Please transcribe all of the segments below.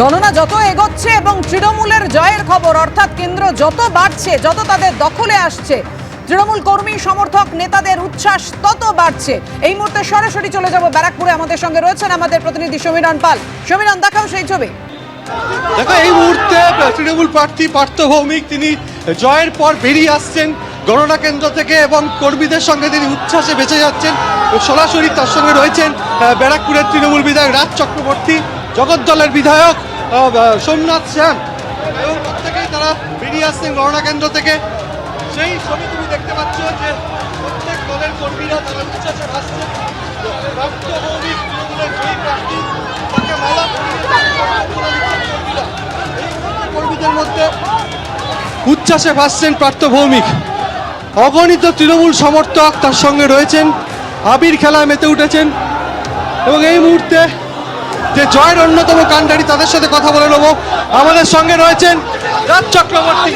গণনা যত এগোচ্ছে এবং তৃণমূলের জয়ের খবর, অর্থাৎ কেন্দ্র যত বাড়ছে, যত তাদের দখলে আসছে, তৃণমূল কর্মী, সমর্থক, নেতাদের উচ্ছ্বাস তত বাড়ছে। এই মুহূর্তে সরাসরি চলে যাব ব্যারাকপুরে। আমাদের সঙ্গে রয়েছেন আমাদের প্রতিনিধি সমীরণ পাল। সমীরণ, দেখাও সেই ছবি। দেখো, এই মুহূর্তে তৃণমূল প্রার্থী পার্থ ভৌমিক, তিনি জয়ের পর বেরিয়ে আসছেন গণনা কেন্দ্র থেকে এবং কর্মীদের সঙ্গে তিনি উচ্ছ্বাসে বেঁচে যাচ্ছেন। সরাসরি তার সঙ্গে রয়েছেন ব্যারাকপুরের তৃণমূল বিধায়ক রাজ চক্রবর্তী। জগদ্দলের বিধায়ক সোমনাথ শ্যাম। এবং প্রত্যেকেই তারা বেরিয়ে আসছেন গণনা কেন্দ্র থেকে। সেই ছবি তুমি দেখতে পাচ্ছ যে প্রত্যেক দলের কর্মীরা তারা উচ্ছ্বাসে কর্মীরা। কর্মীদের মধ্যে উচ্ছ্বাসে ভাসছেন পার্থ ভৌমিক। অগণিত তৃণমূল সমর্থক তার সঙ্গে রয়েছেন। আবির খেলায় মেতে উঠেছেন। এবং এই মুহূর্তে যে জয়ের অন্যতম কাণ্ডারি তাদের সাথে কথা বলে নেব। আমাদের সঙ্গে রয়েছেন রাজ চক্রবর্তী।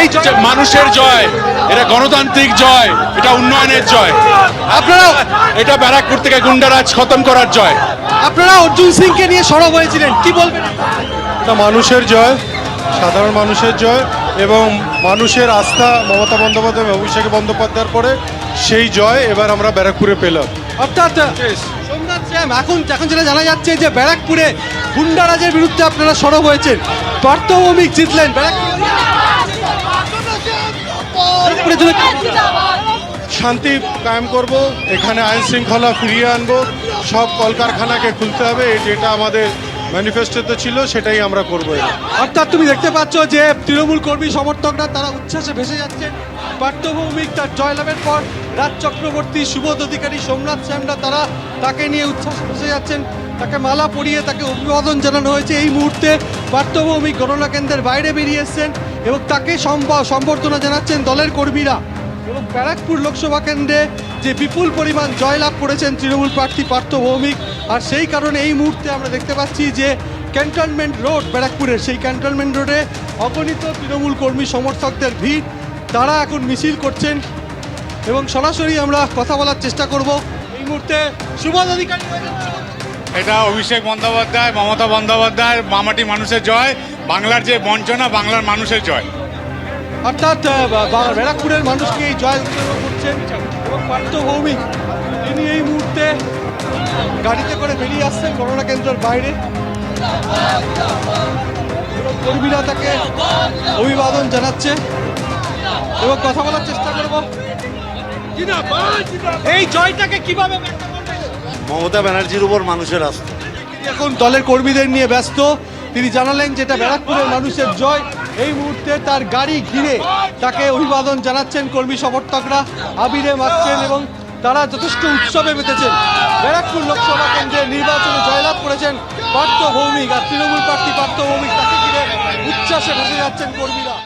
এই মানুষের জয় এটা গণতান্ত্রিক জয় এটা উন্নয়নের জয়। আপনারা এটা ব্যারাকপুর থেকে গুন্ডারাজ খতম করার জয়। আপনারা অর্জুন সিংকে নিয়ে সরব হয়েছিলেন কি বলবেন? এটা মানুষের জয় সাধারণ মানুষের জয়। এবং মানুষের আস্থা মমতা বন্দ্যোপাধ্যায় এবং অভিষেক বন্দ্যোপাধ্যায়ের পরে সেই জয় এবার আমরা ব্যারাকপুরে পেলাম। অর্থাৎ সোমনাথ শ্যাম এখন এখন যেটা জানা যাচ্ছে যে ব্যারাকপুরে গুন্ডারাজের বিরুদ্ধে আপনারা সরব হয়েছেন। পার্থ ভৌমিক জিতলেন? শান্তি কায়েম করব এখানে আইন শৃঙ্খলা ফিরিয়ে আনব সব কলকারখানাকে খুলতে হবে এই যেটা আমাদের ম্যানিফেস্টোতে ছিল, সেটাই আমরা করব অর্থাৎ তুমি দেখতে পাচ্ছ যে তৃণমূল কর্মী সমর্থকরা তারা উচ্ছ্বাসে ভেসে যাচ্ছেন পার্থ ভৌমিক তার জয়লাভের পর রাজ চক্রবর্তী সুবোধ অধিকারী সোমনাথ শ্যামরা তারা তাকে নিয়ে উচ্ছ্বাসে ভেসে যাচ্ছেন। তাকে মালা পরিয়ে তাকে অভিবাদন জানানো হয়েছে। এই মুহূর্তে পার্থ ভৌমিক গণনা কেন্দ্রের বাইরে বেরিয়ে এসছেন এবং তাকে সম্বর্ধনা জানাচ্ছেন দলের কর্মীরা। এবং ব্যারাকপুর লোকসভা কেন্দ্রে যে বিপুল পরিমাণ জয়লাভ করেছেন তৃণমূল প্রার্থী পার্থ ভৌমিক আর সেই কারণে এই মুহূর্তে আমরা দেখতে পাচ্ছি যে ক্যান্টনমেন্ট রোড ব্যারাকপুরের সেই ক্যান্টনমেন্ট রোডে অগণিত তৃণমূল কর্মী সমর্থকদের ভিড়। তারা এখন মিছিল করছেন এবং সরাসরি আমরা কথা বলার চেষ্টা করব। এই মুহূর্তে সুবোধ অধিকারী এটা অভিষেক বন্দ্যোপাধ্যায় মমতা বন্দ্যোপাধ্যায় মামাটি মানুষের জয় বাংলার যে বঞ্চনা বাংলার মানুষের জয়। অর্থাৎ ব্যারাকপুরের মানুষকে এই জয় করছেন? এবং পার্থ ভৌমিক তিনি এই মুহূর্তে গাড়িতে করে বেরিয়ে আসছেন করোনা কেন্দ্রের বাইরে। কর্মীরা তাকে অভিবাদন জানাচ্ছে এবং কথা বলার চেষ্টা করব। এই জয়টাকে কীভাবে মমতা ব্যানার্জির উপর মানুষের আস্থা। এখন দলের কর্মীদের নিয়ে ব্যস্ত। তিনি জানালেন যেটা ব্যারাকপুরের মানুষের জয়। এই মুহূর্তে তার গাড়ি ঘিরে তাকে অভিবাদন জানাচ্ছেন কর্মী সমর্থকরা। আবিরে মারছেন এবং তারা যথেষ্ট উৎসবে মেতেছেন। ব্যারাকপুর লোকসভা কেন্দ্রে নির্বাচনে জয়লাভ করেছেন পার্থ ভৌমিক আর তৃণমূল প্রার্থী পার্থ ভৌমিক তাকে ঘিরে উচ্ছ্বাসে ভেসে যাচ্ছেন কর্মীরা।